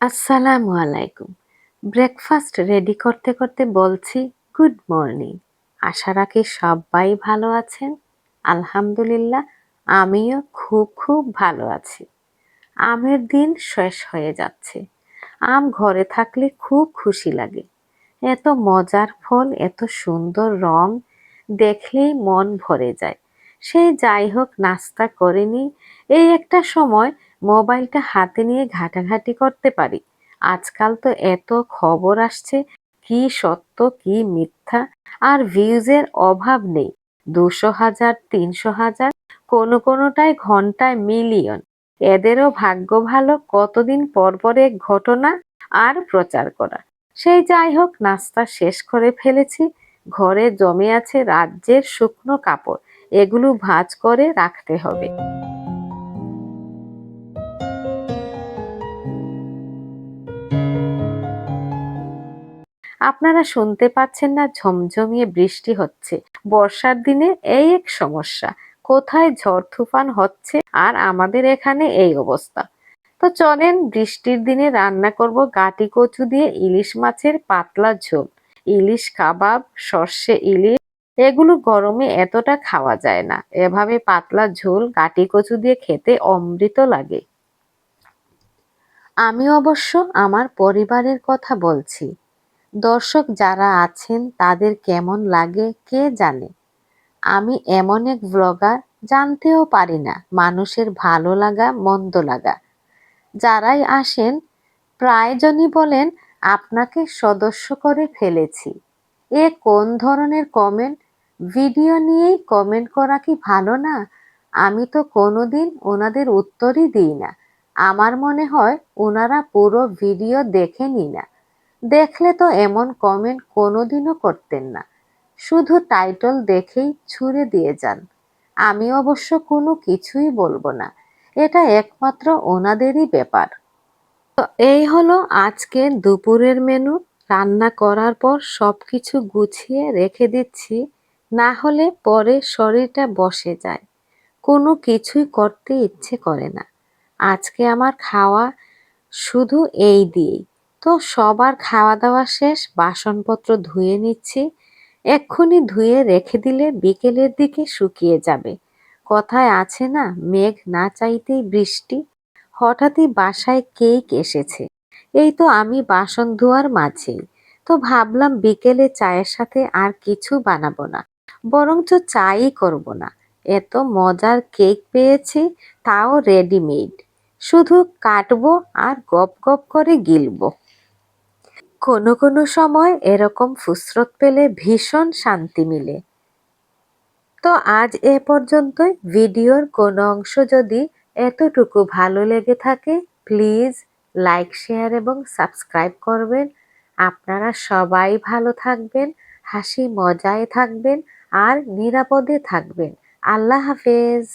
আসসালামু আলাইকুম। Breakfast ready করতে করতে বলছি, গুড মর্নিং। আশা রাখি সবাই ভালো আছেন। আলহামদুলিল্লাহ, আমিও খুব খুব ভালো আছি। আমের দিন শেষ হয়ে যাচ্ছে। আম ঘরে থাকলে খুব খুশি লাগে। এত মজার ফল, এত সুন্দর রং দেখলেই মন ভরে যায়। সে যাই হোক, নাস্তা করেনি এই একটা সময় মোবাইলটা হাতে নিয়ে ঘাটাঘাটি করতে পারি। আজকাল তো এত খবর আসছে, কি সত্য, কি মিথ্যা, আর ভিউজের অভাব নেই। দুশো হাজার, তিনশো হাজার, কোনো কোনোটায় ঘন্টায় মিলিয়ন। এদেরও ভাগ্য ভালো কতদিন পর পর এক ঘটনা আর প্রচার করা। সেই যাই হোক, নাস্তা শেষ করে ফেলেছি। ঘরে জমে আছে রাজ্যের শুকনো কাপড়। এগুলো ভাঁজ করে রাখতে হবে। আপনারা শুনতে পাচ্ছেন না ঝমঝমিয়ে বৃষ্টি হচ্ছে। বর্ষার দিনে এই এক সমস্যা। কোথায় ঝড় তুফান হচ্ছে আর আমাদের এখানে এই অবস্থা? তো চলেন বৃষ্টির দিনে রান্না করব গাটি কচু দিয়ে ইলিশ মাছের পাতলা ঝোল। ইলিশ কাবাব, সর্ষে ইলিশ, এগুলো গরমে এতটা খাওয়া যায় না। এভাবে পাতলা ঝোল গাটি কচু দিয়ে খেতে অমৃত লাগে। আমি অবশ্য আমার পরিবারের কথা বলছি। দর্শক যারা আছেন, তাদের কেমন লাগে কে জানে? আমি এমন এক ব্লগার জানতেও পারি না, মানুষের ভালো লাগা, মন্দ লাগা। যারাই আসেন, প্রায়জনই বলেন, আপনাকে সদস্য করে ফেলেছি। এ কোন ধরনের কমেন্ট ভিডিও নিয়েই কমেন্ট করা কি ভালো না? আমি তো কোনোদিন ওনাদের উত্তরই দিই না। আমার মনে হয়, ওনারা পুরো ভিডিও দেখেনি না। দেখলে তো এমন কমেন্ট কোনোদিনও করতেন না। শুধু টাইটল দেখেই ছুড়ে দিয়ে যান। আমি অবশ্য কোনো কিছুই বলব না। এটা একমাত্র ওনাদেরই ব্যাপার। তো এই হলো আজকে দুপুরের মেনু রান্না করার পর সব কিছু গুছিয়ে রেখে দিচ্ছি। না হলে পরে শরীরটা বসে যায়। কোনো কিছুই করতে ইচ্ছে করে না। আজকে আমার খাওয়া শুধু এই দিয়েই। তো সবার খাওয়া দাওয়া শেষ, বাসনপত্র ধুয়ে নিচ্ছি। এক্ষুনি ধুয়ে রেখে দিলে বিকেলের দিকে শুকিয়ে যাবে। কথায় আছে না, মেঘ না চাইতেই বৃষ্টি। হঠাৎই বাসায় কেক এসেছে। এই তো আমি বাসন ধোয়ার মাঝেই তো ভাবলাম বিকেলে চায়ের সাথে আর কিছু বানাবো না, বরঞ্চ চাই করব না। এত মজার কেক পেয়েছি, তাও রেডিমেড। শুধু কাটবো আর গপ গপ করে গিলবো। কোনো কোনো সময় এরকম ফুসরত পেলে ভীষণ শান্তি মিলে। তো আজ এ পর্যন্তই। ভিডিওর কোনো অংশ যদি এতটুকু ভালো লেগে থাকে, প্লিজ লাইক, শেয়ার এবং সাবস্ক্রাইব করবেন। আপনারা সবাই ভালো থাকবেন, হাসি মজায় থাকবেন আর নিরাপদে থাকবেন। আল্লাহ হাফেজ।